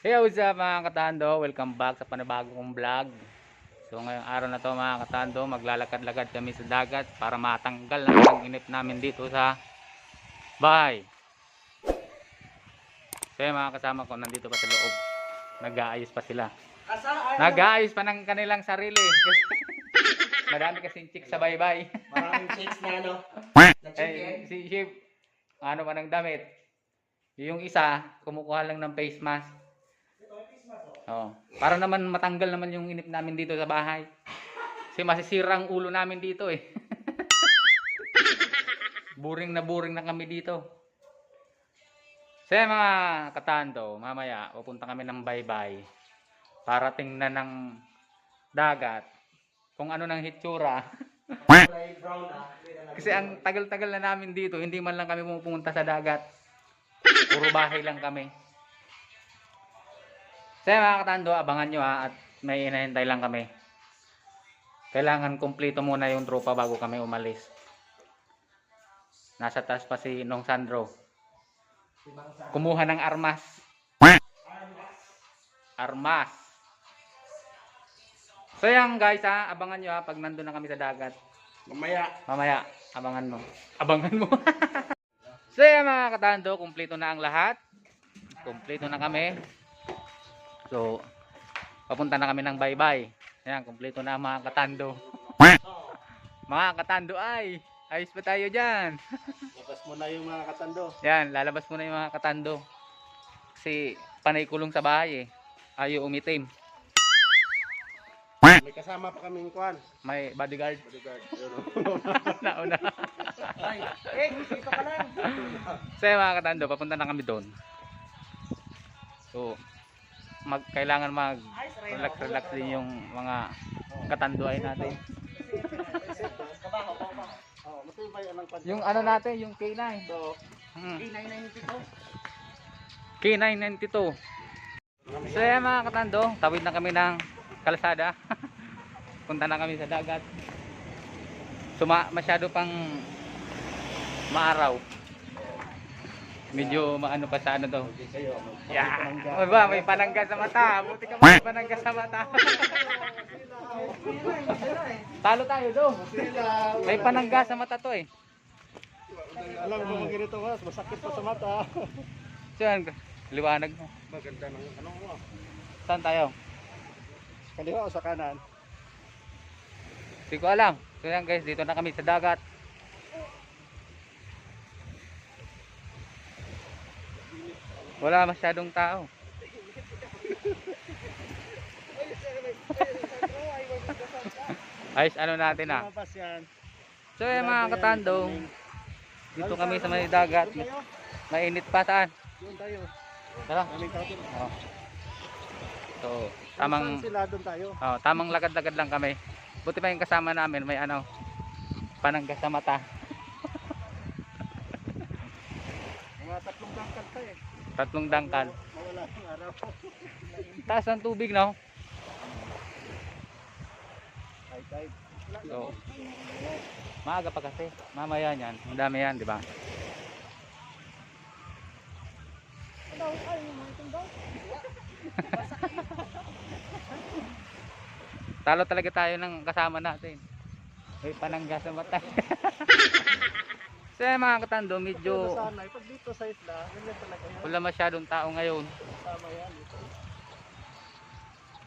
Hey, what's up mga katando? Welcome back sa panibagong kong vlog. So ngayong araw na to mga katando, maglalakad-lakad kami sa dagat para matanggal ang ang inip namin dito sa bahay. So yung mga kasama ko nandito pa sa loob. Nag-aayos pa sila. Nag-aayos pa ng kanilang sarili. Madami kasing chick sa baybay. Maraming chicks na ano. Na chicken. Eh, si Chef, ano pa ng damit? Yung isa, kumukuha lang ng face mask. Oo. Para naman matanggal naman yung inip namin dito sa bahay. Kasi masisira ang ulo namin dito eh. buring na buring na kami dito. So mga katando, mamaya pupunta kami ng baybay para tingnan ng dagat kung ano ng hitsura. Kasi ang tagal-tagal na namin dito, hindi man lang kami pumupunta sa dagat. Puro bahay lang kami. Yan, mga katando, abangan nyo ha, at may inahintay lang kami. Kailangan kumpleto muna yung tropa bago kami umalis. Nasa taas pa si Nong Sandro. Kumuha ng armas. Armas. So yan guys ha, abangan nyo ha pag nandun na kami sa dagat. Mamaya. Mamaya, abangan mo. Abangan mo. so yan mga katando, kumpleto na ang lahat. Kumpleto na kami. So, papunta na kami ng bye-bye. Yan, kumpleto na mga katando. mga katando ay, ayos pa tayo dyan. Labas mo na yung mga katando. Yan, lalabas muna yung mga katando. Kasi panay kulong sa bahay eh. Ayaw umitim. May kasama pa kaming kwan. May bodyguard. Bodyguard. Oh. Nauna. Ay, eh, dito ka lang. So mga katando, papunta na kami doon. So, mag, kailangan mag relax relax din yung mga katanduay natin. Yung ano natin, yung K9. So, Hmm. K992. K992. So yan mga katando, tawid na kami ng kalsada. Punta na kami sa dagat. Suma masyado pang maaraw. Medyo maano pa sa ano kayo. Yeah. O ba, may panangga sa mata. Buti ka may panangga sa mata. Talo tayo do. May panangga sa mata to eh. Alam mo mga ganito mas masakit pa sa mata. So yan, liwanag mo. Maganda ng ano mo. Saan tayo? Kaliwa o sa kanan? Hindi ko alam. So yan guys, dito na kami sa dagat. Wala masyadong tao. Ayos ano natin ah. So yan mga katando, dito kami sa may dagat. Mainit pa saan? Doon tayo. Tara. Oh. So, tamang sila doon tayo. oh, tamang lagad-lagad lang kami. Buti pa yung kasama namin may ano panangga sa mata. Mga tatlong kangkal tayo eh. Tatlong dangkal. Taas ng tubig, no? So, maaga pa kasi. Mamaya yan. Ang dami yan, di ba? Talo talaga tayo ng kasama natin. May panangga sa mata. so yan mga katando, medyo Sana, pag dito sa isla, ganyan talaga yan. wala masyadong tao ngayon. Tama yan. Dito.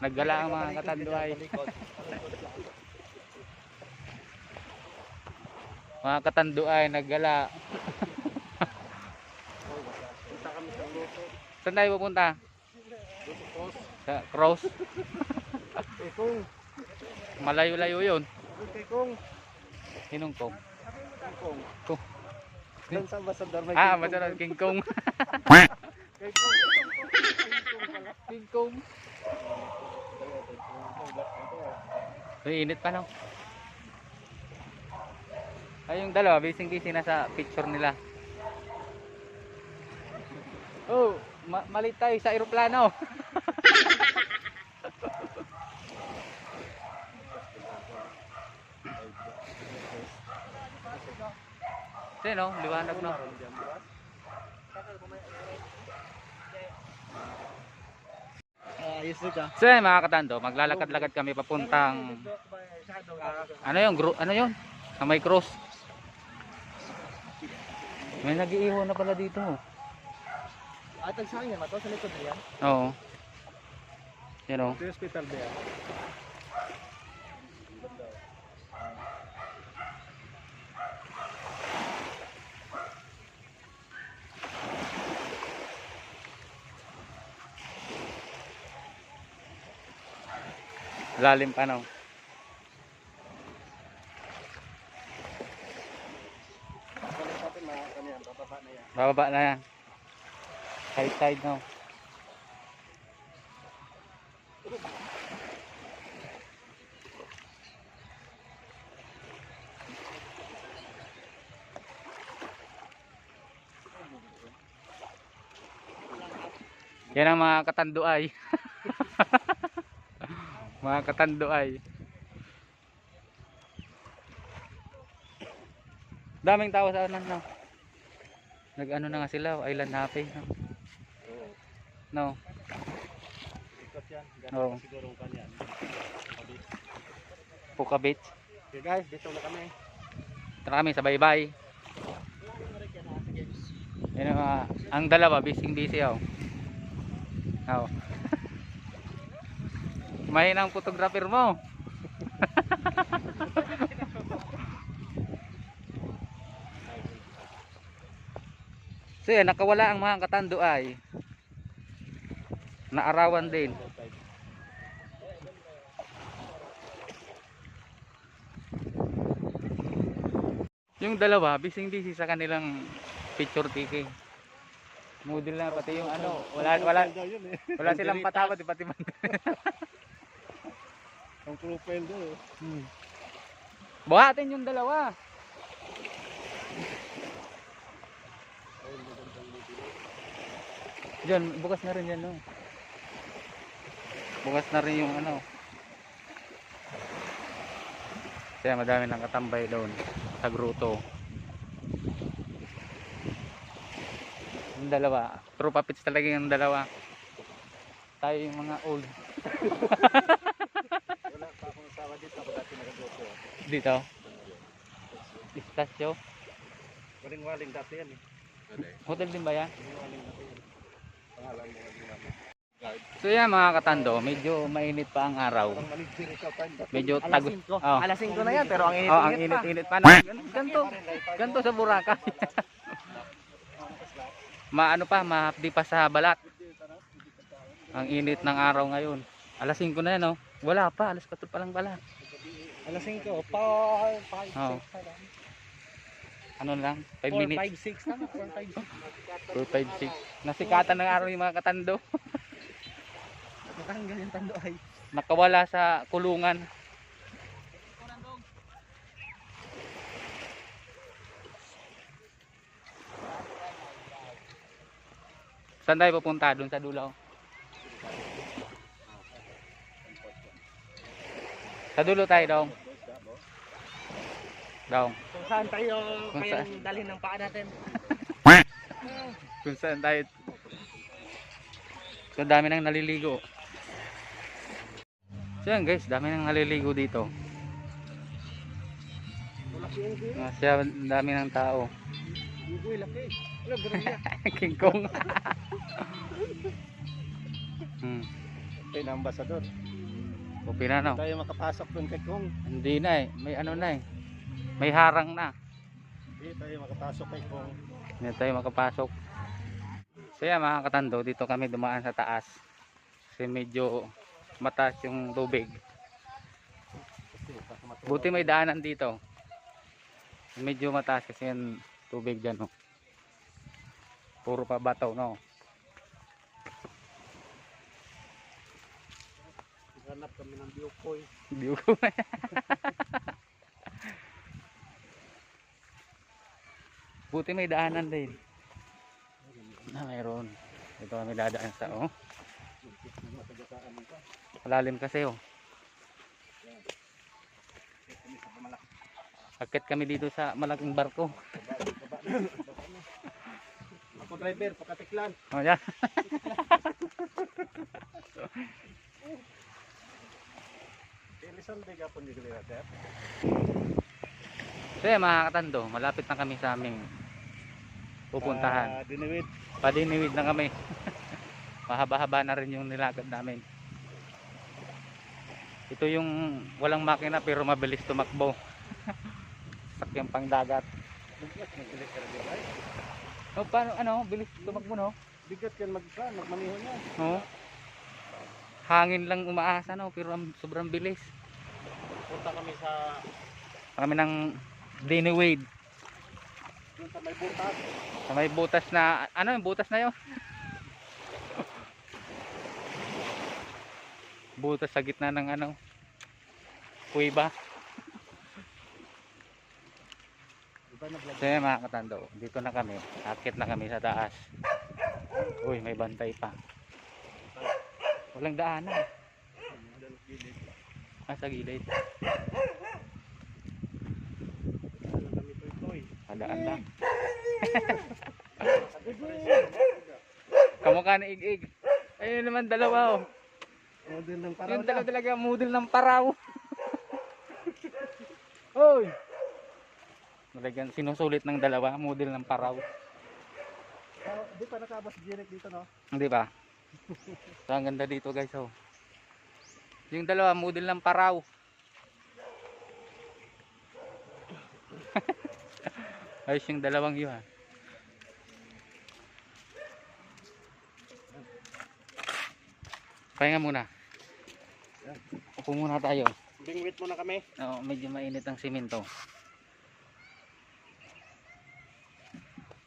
Naggala ang mga katando ay. Mga katando ay naggala. Punta kami sa luto. Saan tayo pupunta? Luto cross. Sa cross. Kung, Malayo-layo yun. eh kung, Sinong kong? kung. Kung. Doon sa Ambassador may Ah, King Kong. King Kong. King Kong. Uy, init pa no. Ay, yung dalawa, bising bising nasa picture nila. Oh, ma malit tayo sa aeroplano. Yan no, liwanag no. Ah. So yan mga katando, maglalakad-lakad kami papuntang ano yung gro- ano yun? Sa may cross. May nag-iiwan na pala dito. At ang sangin mato sa likod niya. Oo. Yan o. Sa hospital ba yan? Lalim pa no. Bababa na yan. Side side no. Yan ang mga katanduay. mga katanduay. Daming tao sa anan no. Nag-ano na nga sila, island happy. No? No. Sabi. Puka Beach. Okay guys, dito na kami. Tara kami sa bye-bye. Yan ang mga, ang dalawa, busy busy oh. Oh. Mahina ang photographer mo. so yan, nakawala ang mga katando ay naarawan din. Yung dalawa, busy busy sa kanilang picture taking. Model na pati yung ano, wala wala eh. wala silang patawad pati man. Ang profile daw eh. Hmm. Buhatin yung dalawa. Diyan, bukas na rin yan, no? Bukas na rin yung ano. Kaya madami nang katambay doon sa gruto. Yung dalawa, tropa pits talaga yung dalawa. Tayo yung mga old. Wala pa akong asawa dito. Ako dati nag-goto. Dito. Istasyo. Waling-waling dati yan eh. Hotel din ba yan? So yan mga katando, medyo mainit pa ang araw. Medyo tagos. 5. Oh. Alas 5 na yan, pero ang init-init Oh, ang pa. init-init pa. na. Ganto, ganto sa Boracay. Maano pa, mahapdi pa sa balat. Ang init ng araw ngayon. Alas 5 na yan, oh. Wala pa, alas 4 pa lang pala. Alas 5. Pa, 5, Oh. 6 pa lang. Ano lang, 5 4, minutes. 5, 6 na. 4, 5, 6. 4, 5, 6. Nasikatan ng araw yung mga katando. Natanggal yung tando ay. Nakawala sa kulungan. Saan tayo pupunta? Doon sa dulo. Sa dulo tayo daw. Daw. Kung saan tayo Kung kayang dalhin ng paa natin. Kung saan tayo. So dami nang naliligo. So yan guys, dami nang naliligo dito. Masya, dami ng tao. King Kong. hmm. Ito yung ambasador. Upi na no. Tayo makapasok doon kay Kong. Hindi na eh. May ano na eh. May harang na. Hindi tayo makapasok kay Kong. Hindi tayo makapasok. So yan mga katando, dito kami dumaan sa taas. Kasi medyo mataas yung tubig. Buti may daanan dito. Medyo mataas kasi yung tubig dyan. Oh. Puro pa bataw no. Kami ng. View ko. Buti may daanan din. Na mayroon. Ito kami dadaan sa oh. Malalim kasi oh. Akit kami dito sa malaking barko. Ako driver, pakatiklan. Oh, yeah. Sunday ka po hindi sir. So yan mga katando, malapit na kami sa aming pupuntahan. Ah, Diniwid. Padiniwid na kami. Mahaba-haba na rin yung nilakad namin. Ito yung walang makina pero mabilis tumakbo. Sakyang pang dagat. Oh, paano ano, bilis tumakbo no? Bigat yan mag magmaniho niya. Oo. Hangin lang umaasa no, pero ang sobrang bilis. Punta kami sa Kami ng Diniwid. dun sa may butas. Sa may butas na, ano yung butas na yun? butas sa gitna ng ano, kuiba. So yan mga katando, dito na kami. Akit na kami sa taas. Uy, may bantay pa. Walang daanan. Ah, sa gilid. kami toy-toy. Padaan lang. Kamukha ni Ig-Ig. Ayun naman dalawa oh. Model ng paraw Yung na. dalawa talaga model ng paraw. Hoy! Talagang sinusulit ng dalawa, model ng paraw. Ah, Di pa nakabas direct dito no? Hindi ba? So, ang ganda dito guys oh. Yung dalawa, model ng paraw. Ayos yung dalawang yun ha. Pahinga muna. Upo muna tayo. Bingwit muna kami. Oo, medyo mainit ang simento.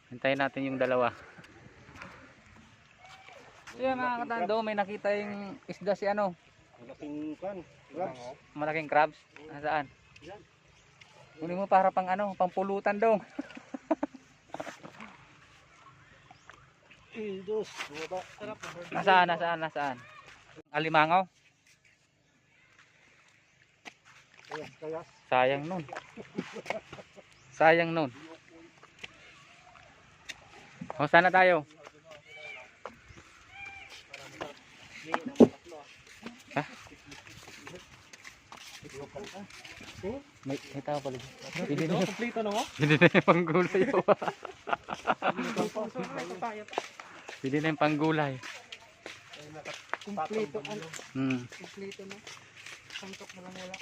Hintayin natin yung dalawa. So yan mga katando, may nakita yung isda si ano, Malaking kan. Grabs. malaking crabs. Nasaan? Yan. Kunin mo para pang ano, pang pulutan dong. Ildos. Bumaba. Sarap. Nasaan, nasaan, nasaan? Alimangaw? Sayang nun. Sayang nun. O, sana tayo? May, may tao pala. Hindi na yung, Kompleto na hindi na yung panggulay. Hindi na yung panggulay. Kompleto. Ano? Hmm. Kompleto na. Santok na lang wala.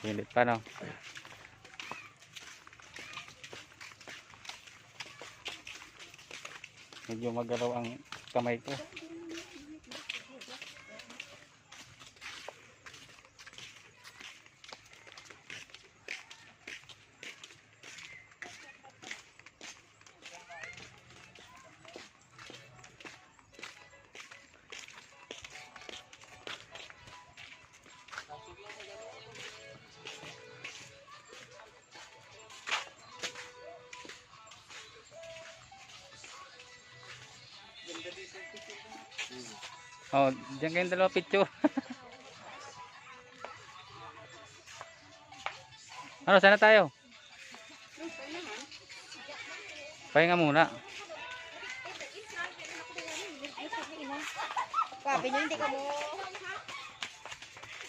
Pilit pa no. Medyo magalaw ang kamay ko. Oh, diyan kayong dalawa picture. ano, sana tayo? Pahinga muna. Sabi niyo, hindi ka mo.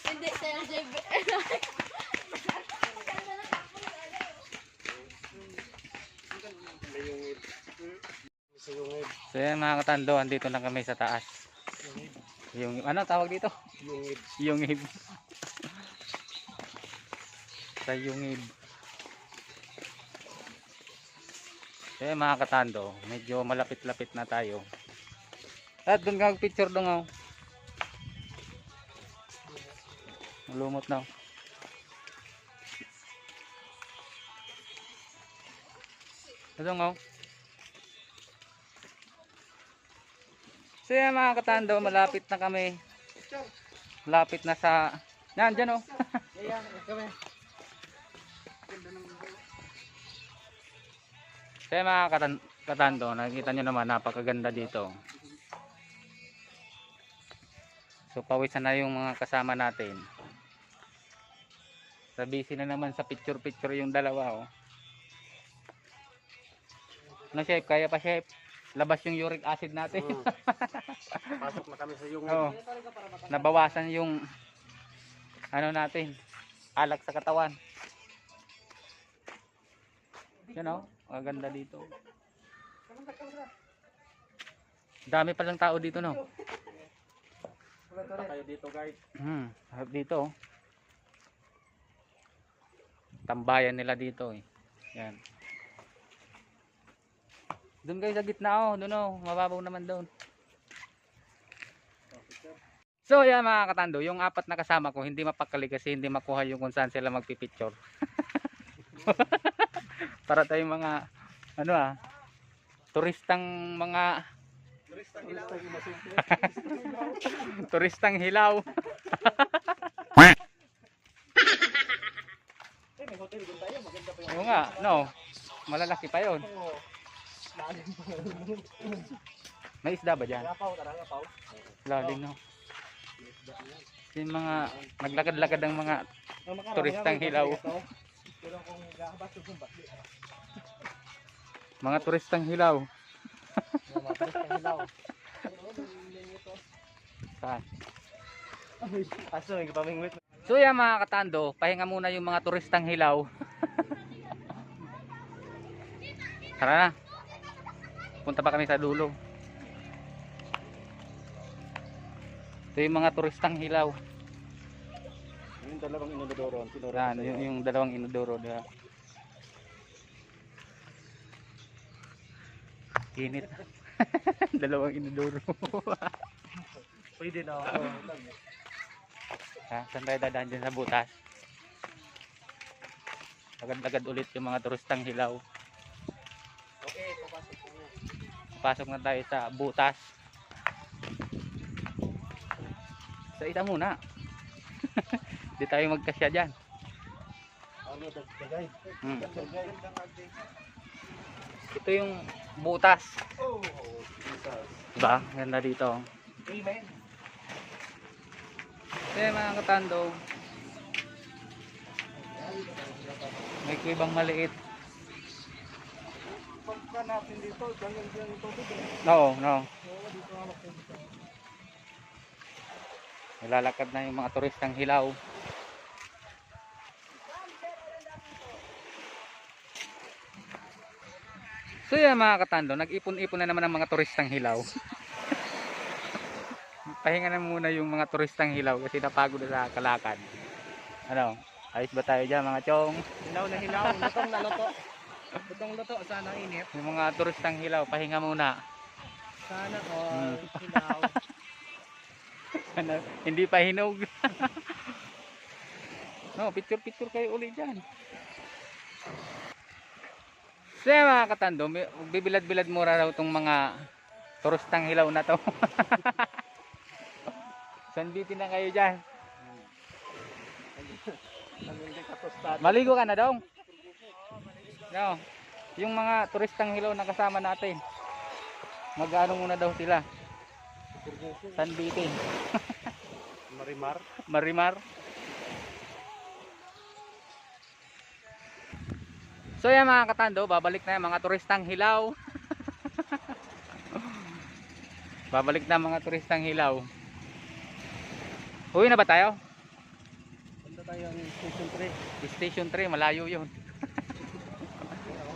Hindi, sa LJB. Suyungid. So yan mga katando, andito na kami sa taas. Yung, ano tawag dito? Suyungid. Yungib. sa yungib. Yan mga katando, medyo malapit-lapit na tayo. At doon ka picture dong oh. Lumot na. oh. Ito oh. So yan mga katando, malapit na kami. Malapit na sa... Yan, dyan oh. Ayan, kami. So yan mga katan- katando, nakikita nyo naman, napakaganda dito. So pawisan na yung mga kasama natin. Sa busy na naman sa picture-picture yung dalawa oh. Ano chef, kaya pa chef? Labas yung uric acid natin. Hmm. Pasok na kami sa yung Oo. Nabawasan yung ano natin, alak sa katawan. Yan o, ang ganda dito. Dami palang tao dito no. Punta kayo dito guys. Hmm, dito. oh. Tambayan nila dito eh. Yan. Doon kayo sa gitna oh, doon oh, mababaw naman doon. So yan mga katando, yung apat na kasama ko hindi mapakali kasi hindi makuha yung kung saan sila magpipicture. Para tayong mga ano ah, turistang mga turistang hilaw. Eh, may hotel din tayo. Maganda pa yung Oo nga, no. Malalaki pa 'yon. Oo. May isda ba ngapaw. Lalim no. Yung mga naglakad-lakad ng mga Turistang hilaw. mga turistang hilaw. Mga turistang hilaw. Saan? Aso, may kapamingwit. So yan mga katando, pahinga muna yung mga turistang hilaw. Tara na. Punta pa kami sa dulo. Ito yung mga turistang hilaw. Yung dalawang inodoro. Yan, yung, yung dalawang inodoro. Diba? Init. dalawang inodoro. Pwede na ako. ha, saan tayo dadaan dyan sa butas? Agad-agad ulit yung mga turistang hilaw. Pasok na tayo sa butas. Sa ita muna. Di tayo magkasya dyan. Ano. Hmm. Ito yung butas. Oh, Jesus. Diba? Ganda dito. Amen. Eh mga katando. May kuibang maliit. Pagka natin dito, ganyan dyan ito. No, no. Nilalakad na yung mga turistang hilaw. So yan mga katando, nag-ipon-ipon na naman ang mga turistang hilaw. Pahinga na muna yung mga turistang hilaw kasi napagod na sa kalakad. Ano? Ayos ba tayo dyan mga chong? Hilaw na hilaw. Lutong na luto. Lutong luto. Sana init. Yung mga turistang hilaw, pahinga muna. Sana Hmm. all hilaw. Ano, hindi pa hinog. no, picture picture kayo ulit dyan. So yan mga katando, bibilad-bilad mura raw tong mga turistang hilaw na to. Sanditin na kayo dyan. Maligo ka na daw. No, yung mga turistang hilaw na kasama natin. Mag-ano muna daw sila. Sanbitin. Marimar. Marimar. So yan mga katando, babalik na yung mga turistang hilaw. babalik na mga turistang hilaw. Uwi na ba tayo? Punta tayo ng station 3. Station 3, malayo yun.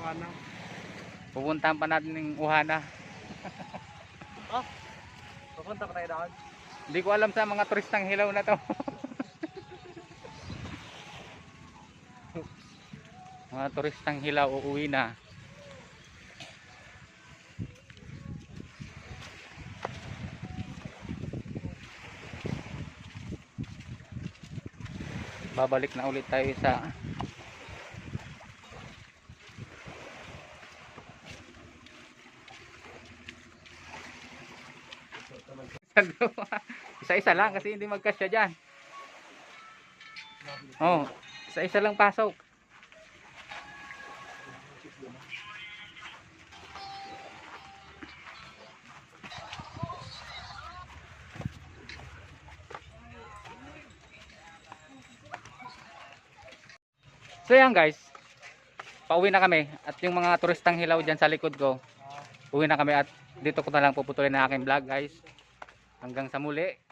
Ako nga na. Pupuntahan pa natin ng Uhana. Pupunta pa tayo doon. Hindi ko alam sa mga turistang hilaw na to. mga turistang hilaw uuwi na. Babalik na ulit tayo sa Isa-isa lang kasi hindi magkasya dyan. Oh, isa-isa lang pasok. So yan guys. Pauwi na kami at yung mga turistang hilaw dyan sa likod ko. uwi na kami at dito ko na lang puputulin ang aking vlog guys. Hanggang sa muli.